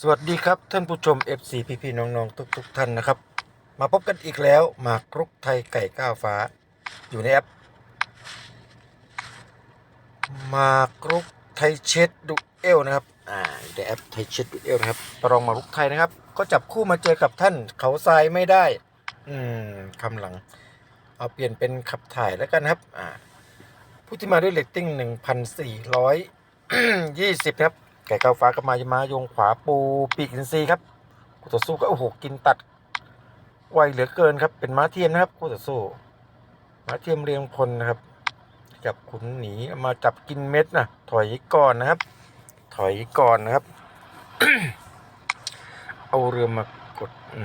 สวัสดีครับท่านผู้ชม FC พี่พี่น้องๆ ทุกๆท่านนะครับ มาพบกันอีกแล้วหมากรุกไทยไก่ก้าวฟ้า อยู่ในแอปหมากรุกไทยเช็ดดุเอลนะครับอ่าในแอปไทยเช็ดดุเอลนะครับประลองหมากรุกไทยนะครับ ก็จับคู่มาเจอกับท่านเขาทรายไม่ได้ อืมคำหลัง เอาเปลี่ยนเป็นขับถ่ายแล้วกันครับอ่าผู้ที่มาด้วยเรตติ้ง1,420ครับ ไก่เกาฟ้ากับมายามายงขวาปูปีกอินทรีครับคู่ต่อสู้ก็โอ้โหกินตัดไวเหลือเกินครับ เป็นม้าเทียมนะครับคู่ต่อสู้ม้าเทียมเรียงพลนะครับ จับขุนหนีมาจับกินเม็ดนะถอยก่อนนะครับ ถอยก่อนนะครับ เอาเรือมากดอื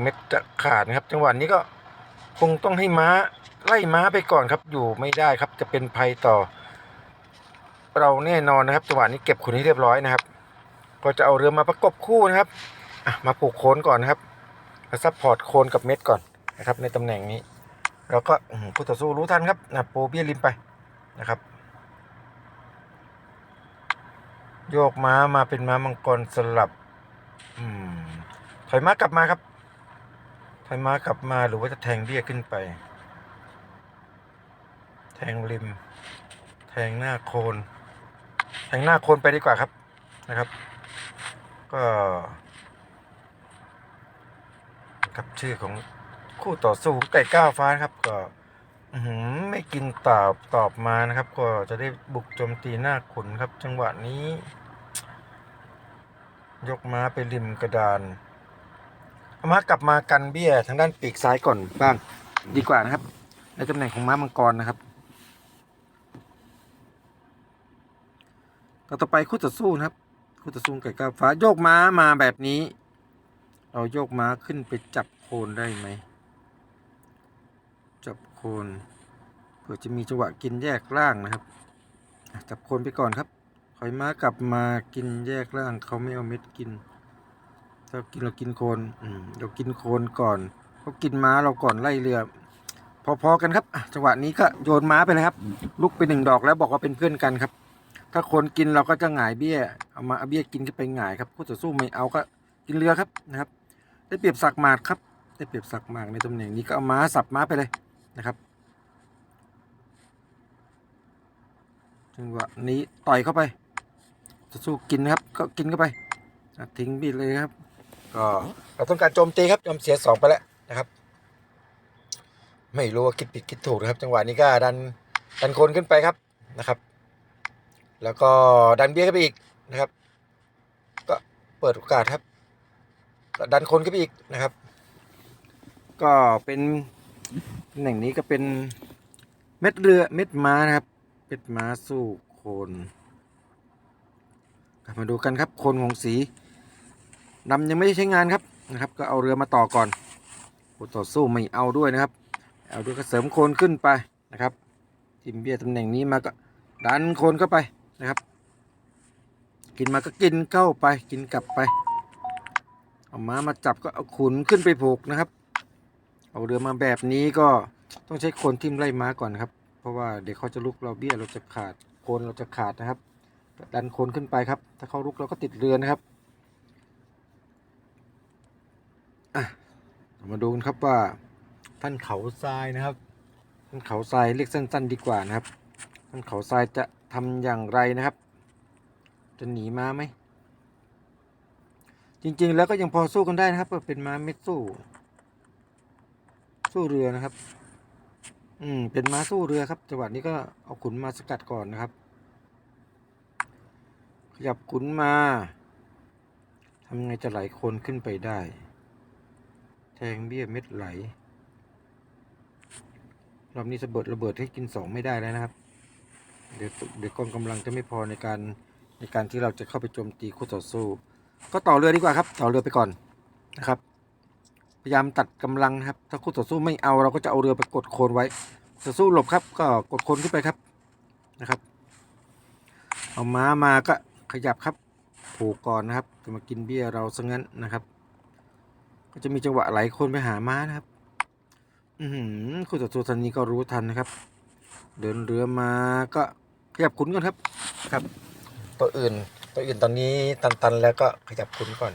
เม็ดจะขาดนะครับ จังหวะนี้ก็คงต้องให้ม้าไล่ม้าไปก่อนครับ อยู่ไม่ได้ครับจะเป็นภัยต่อ เราแน่นอนนะครับจังหวะนี้เก็บขุนให้เรียบร้อยนะครับ ก็จะเอาเรือมาประกบคู่นะครับมาผูกโคนก่อนนะครับมาซัพพอร์ตโคนกับเม็ดก่อนนะครับ ในตำแหน่งนี้แล้วก็ผู้ต่อสู้รู้ทันครับนะโปรเบี้ยริมไปนะครับ โยกม้ามาเป็นม้ามังกรสลับอถอยม้ากลับมาครับถอยม้ากลับมาหรือว่าจะแทงเบี้ยขึ้นไป แทงริม แทงหน้าโคน แทงหน้าโคนไปดีกว่าครับนะครับ ก็ครับชื่อของคู่ต่อสู้ไก่ก้าวฟ้านครับ ก็หือไม่กินตอบตอบมานะครับ ก็จะได้บุกโจมตีหน้าขุนครับ จังหวะนี้ ยกม้าไปริมกระดานเอาม้ากลับมากันเบี้ยทางด้านปีกซ้ายก่อนบ้างดีกว่านะครับในตำแหน่งของม้ามังกรนะครับ ต่อไปคู่ต่อสู้นะครับ คู่ต่อสู้ไก่กาฟ้าโยกม้ามาแบบนี้ เราโยกม้าขึ้นไปจับโคนได้ไหม จับโคนเผื่อจะมีจังหวะกินแยกล่างนะครับ จับโคนไปก่อนครับถอยม้ากลับมากินแยกล่างเขาไม่เอาเม็ดกินถ้ากินเรากินโคนอืมเรากินโคนก่อนเขากินม้าเราก่อนไล่เรือ พอๆกันครับจังหวะนี้ก็โยนม้าไปเลยครับ ลุกไปหนึ่งดอกแล้วบอกว่าเป็นเพื่อนกันครับ ถ้าคนกินเราก็จะหงายเบี้ยเอามาเอาเบี้ยกินขึ้นไปหงายครับคู่ต่อสู้ไม่เอาก็กินเรือครับนะครับ ได้เปรียบสักหมากครับ ได้เปรียบสักหมากในตำแหน่งนี้ก็เอาม้าสับม้าไปเลยนะครับจังหวะนี้ต่อยเข้าไปจะสู้กินนะครับ ก็กินเข้าไปทิ้งบีดเลยครับ ก็เราต้องการโจมตีครับยอมเสียสองไปแล้วนะครับ ไม่รู้ว่าคิดผิดคิดถูกนะครับ จังหวะนี้ก็ดันดันคนขึ้นไปครับนะครับ แล้วก็ดันเบี้ยขึ้นไปอีกนะครับ ก็เปิดโอกาสครับดันคนขึ้นไปอีกนะครับ ก็เป็นตำแหน่งนี้ก็เป็นเม็ดเรือเม็ดม้านะครับเม็ดม้าสู้โคนมาดูกันครับโคนของสีดำยังไม่ได้ใช้งานครับนะครับ ก็เอาเรือมาต่อก่อนต่อสู้ไม่เอาด้วยนะครับ เอาด้วยก็เสริมโคนขึ้นไปนะครับทิมเบี้ยตำแหน่งนี้มาก็ดันโคนเข้าไป นะครับ กินมาก็กินเข้าไปกินกลับไป เอาม้ามาจับก็เอาขุนขึ้นไปผูกนะครับ เอาเรือมาแบบนี้ก็ต้องใช้คนทิ่มไล่ม้าก่อนครับ เพราะว่าเดี๋ยวเขาจะลุกเราเบี้ยเราจะขาดโคนเราจะขาดนะครับ ดันโคนขึ้นไปครับ ถ้าเขาลุกเราก็ติดเรือนะครับมาดูกันครับว่าท่านเขาทรายนะครับ ท่านเขาทรายเรียกสั้นๆดีกว่านะครับ ท่านเขาทรายจะ ทำอย่างไรนะครับ จะหนีม้าไหม จริงๆ แล้วก็ยังพอสู้กันได้นะครับเป็นม้าเม็ดสู้ สู้เรือนะครับ อืม เป็นม้าสู้เรือครับจังหวะนี้ก็เอาขุนมาสกัดก่อนนะครับ ขยับขุนมาทำไงจะไหลคนขึ้นไปได้ แทงเบี้ยเม็ดไหลรอบนี้ระเบิดระเบิดให้กินสองไม่ได้แล้วนะครับ เดี๋ยวเดี๋ยวกองกำลังจะไม่พอในการในการที่เราจะเข้าไปโจมตีคู่ต่อสู้ ก็ต่อเรือดีกว่าครับ ต่อเรือไปก่อนนะครับ พยายามตัดกำลังครับ ถ้าคู่ต่อสู้ไม่เอาเราก็จะเอาเรือไปกดโคนไว้ต่อสู้หลบครับ ก็กดโคนขึ้นไปครับนะครับ เอาม้ามาก็ขยับครับผูกก่อนนะครับจะมากินเบี้ยเราซะงั้นนะครับ ก็จะมีจังหวะไหลโคนไปหาม้านะครับ อือหือคู่ต่อสู้ทันนี้ก็รู้ทันนะครับ เดินเรือมาก็ ขยับขุนกันครับ ครับ ตัวอื่น ตัวอื่นตอนนี้ตันๆแล้วก็ขยับขุนก่อน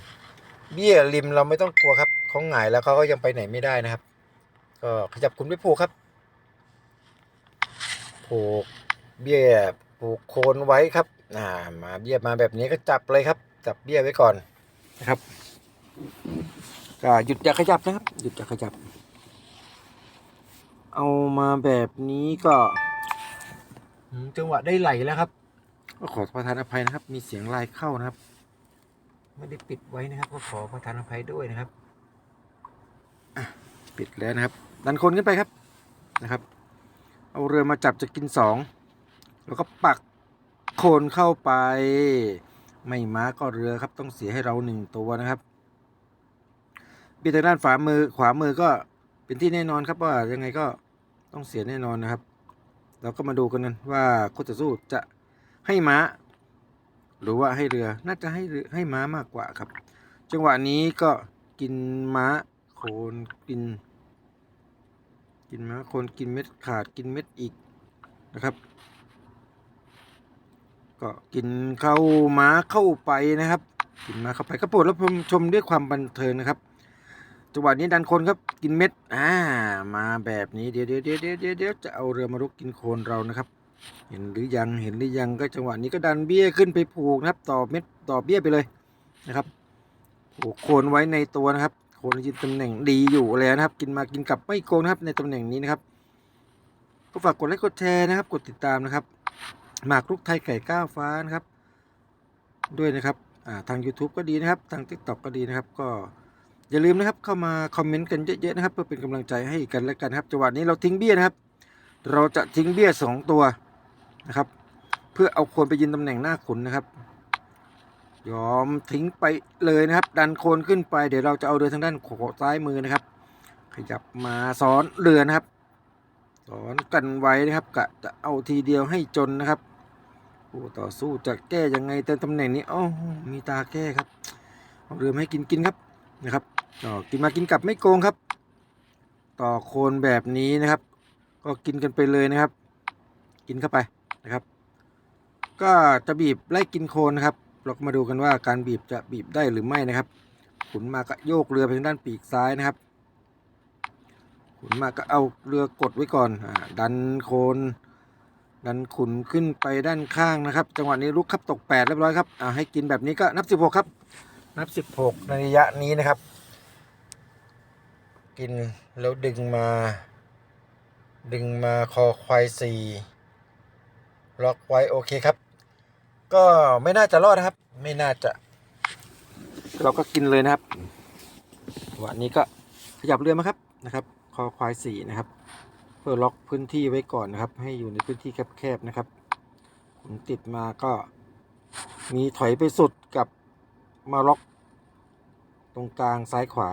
เบี้ยริมเราไม่ต้องกลัวครับเขาหงายแล้วเขาก็ยังไปไหนไม่ได้นะครับ ก็ขยับขุนไปผูกครับ ผูกเบี้ยผูกโคนไว้ครับอ่ามาเบี้ยมาแบบนี้ก็จับเลยครับ จับเบี้ยไว้ก่อนนะครับก็หยุดอย่าขยับนะครับ หยุดอย่าขยับ เอามาแบบนี้ก็อืม จังหวะได้ไหลแล้วครับ ก็ขอประทานอภัยนะครับ มีเสียงลายเข้านะครับ ไม่ได้ปิดไว้นะครับ ก็ขอประทานอภัยด้วยนะครับอะปิดแล้วนะครับ ดันคนขึ้นไปครับนะครับ เอาเรือมาจับจะกินสองแล้วก็ปักโคนเข้าไป ไม่ม้าก็เรือครับ ต้องเสียให้เราหนึ่งตัวนะครับบีทางด้านฝามือขวามือก็เป็นที่แน่นอนครับว่ายังไงก็ต้องเสียแน่นอนนะครับ เราก็มาดูกันนะว่าคู่ต่อสู้จะให้ม้า หรือว่าให้เรือน่าจะให้ให้ม้ามากกว่าครับ จังหวะนี้ก็กินม้าโคนกิน กินม้าโคนกินเม็ดขาดกินเม็ดอีกนะครับ ก็กินเข้าม้าเข้าไปนะครับ กินม้าเข้าไปก็โปรดรับชมด้วยความบันเทิงนะครับ จังหวะนี้ดันคนครับกินเม็ดอ่ามาแบบนี้เดี๋ยวเดี๋ยวเดี๋ยวเดี๋ยวเดี๋ยวจะเอาเรือมารุกกินโคนเรานะครับ เห็นหรือยังเห็นหรือยังก็จังหวะนี้ก็ดันเบี้ยขึ้นไปผูกนะครับ ต่อเม็ดต่อเบี้ยไปเลยนะครับผูกโคนไว้ในตัวนะครับ โคนยืนตำแหน่งดีอยู่แล้วนะครับ กินมากินกลับไม่โกงนะครับในตำแหน่งนี้นะครับก็ฝากกดไลค์กดแชร์นะครับ กดติดตามนะครับ หมากรุกไทยไก่ก้าวฟ้านะครับ ด้วยนะครับทาง YouTube ก็ดีนะครับ ทาง TikTok ก็ดีนะครับก็ อย่าลืมนะครับเข้ามาคอมเมนต์กันเยอะๆนะครับ เพื่อเป็นกำลังใจให้กันและกันครับจังหวะนี้เราทิ้งเบี้ยนะครับ เราจะทิ้งเบี้ยสองตัวนะครับ เพื่อเอาโคนไปยืนตำแหน่งหน้าขุนนะครับ ยอมทิ้งไปเลยนะครับ ดันโคนขึ้นไปเดี๋ยวเราจะเอาเรือทางด้านขวาซ้ายมือนะครับ ขยับมาซ้อนเรือนะครับซ้อนกันไว้นะครับกะจะเอาทีเดียวให้จนนะครับผู้ต่อสู้จะแก้ยังไงแต่ตำแหน่งนี้อ๋อมีตาแก้ครับเอาเรือมาให้กินกินครับนะครับ ก็กินมากินกลับไม่โกงครับ ต่อโคนแบบนี้นะครับ ก็กินกันไปเลยนะครับ กินเข้าไปนะครับ ก็จะบีบไล่กินโคนนะครับเราก็มาดูกันว่าการบีบจะบีบได้หรือไม่นะครับ ขุนมาก็โยกเรือไปทางด้านปีกซ้ายนะครับ ขุนมาก็เอาเรือกดไว้ก่อนอดันโคนดันขุนขึ้นไปด้านข้างนะครับ จังหวะนี้ลุกครับตกแปดเรียบร้อยครับอ่าให้กินแบบนี้ก็นับสิบหกครับ นับสิบหกในระยะนี้นะครับ กินแล้วดึงมา ดึงมาคอควายสี่ล็อกไว้โอเคครับ ก็ไม่น่าจะรอดนะครับ ไม่น่าจะ เราก็กินเลยนะครับวันนี้ก็ขยับเรือมาครับนะครับ คอควายสี่นะครับ เพื่อล็อกพื้นที่ไว้ก่อนนะครับ ให้อยู่ในพื้นที่แคบๆนะครับผมติดมาก็มีถอยไปสุดกับมาล็อก ตรงกลางซ้ายขวา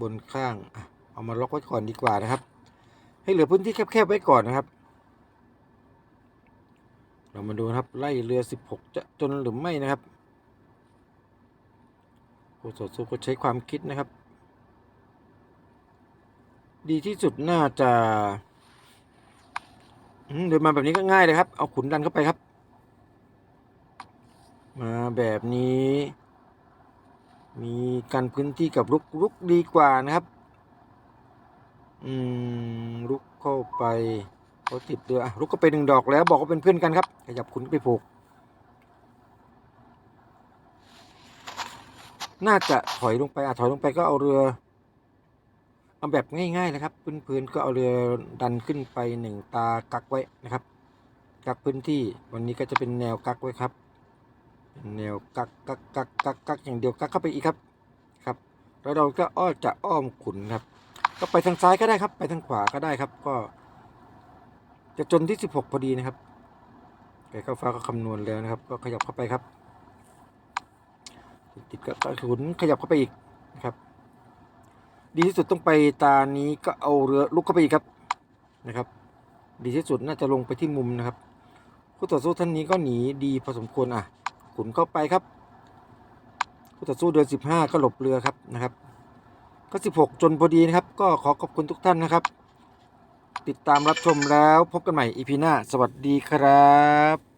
บนข้างอะเอามาล็อกไว้ก่อนดีกว่านะครับ ให้เหลือพื้นที่แคบๆไว้ก่อนนะครับ เรามาดูนะครับไล่เรือ 16 จะจนหรือไม่นะครับผู้ต่อสู้ก็ใช้ความคิดนะครับ ดีที่สุดน่าจะเดินมาแบบนี้ก็ง่ายเลยครับ เอาขุนดันเข้าไปครับ มาแบบนี้ มีการพื้นที่กับลุกลุกดีกว่านะครับ อืมลุกเข้าไปเขาติดเรือลุกก็ไปหนึ่งดอกแล้วบอกว่าเป็นเพื่อนกันครับ ขยับขุนไปผูก น่าจะถอยลงไปอะถอยลงไปก็เอาเรือ เอาแบบง่ายๆนะครับพื้นๆก็เอาเรือดันขึ้นไปหนึ่งตากักไว้นะครับ กักพื้นที่วันนี้ก็จะเป็นแนวกักไว้ครับ แนวกักกักกักกักกักอย่างเดียวกักเข้าไปอีกครับครับ แล้วเราก็อ้อจะอ้อมขุนครับ ก็ไปทางซ้ายก็ได้ครับ ไปทางขวาก็ได้ครับ ก็ จะจนที่ 16 พอดีนะครับไก่ข้าวฟ้าก็คำนวณแล้วนะครับ ก็ขยับเข้าไปครับติดกับกระสุนขยับเข้าไปอีกนะครับ ดีที่สุดต้องไปตานี้ก็เอาเรือลุกเข้าไปอีกครับนะครับ ดีที่สุดน่าจะลงไปที่มุมนะครับผู้ต่อสู้ท่านนี้ก็หนีดีพอสมควรอะ ขุนเข้าไปครับผู้ต่อสู้เดือน15ก็หลบเรือครับนะครับ ก็16จนพอดีนะครับ ก็ขอขอบคุณทุกท่านนะครับ ติดตามรับชมแล้วพบกันใหม่อีพีหน้า สวัสดีครับ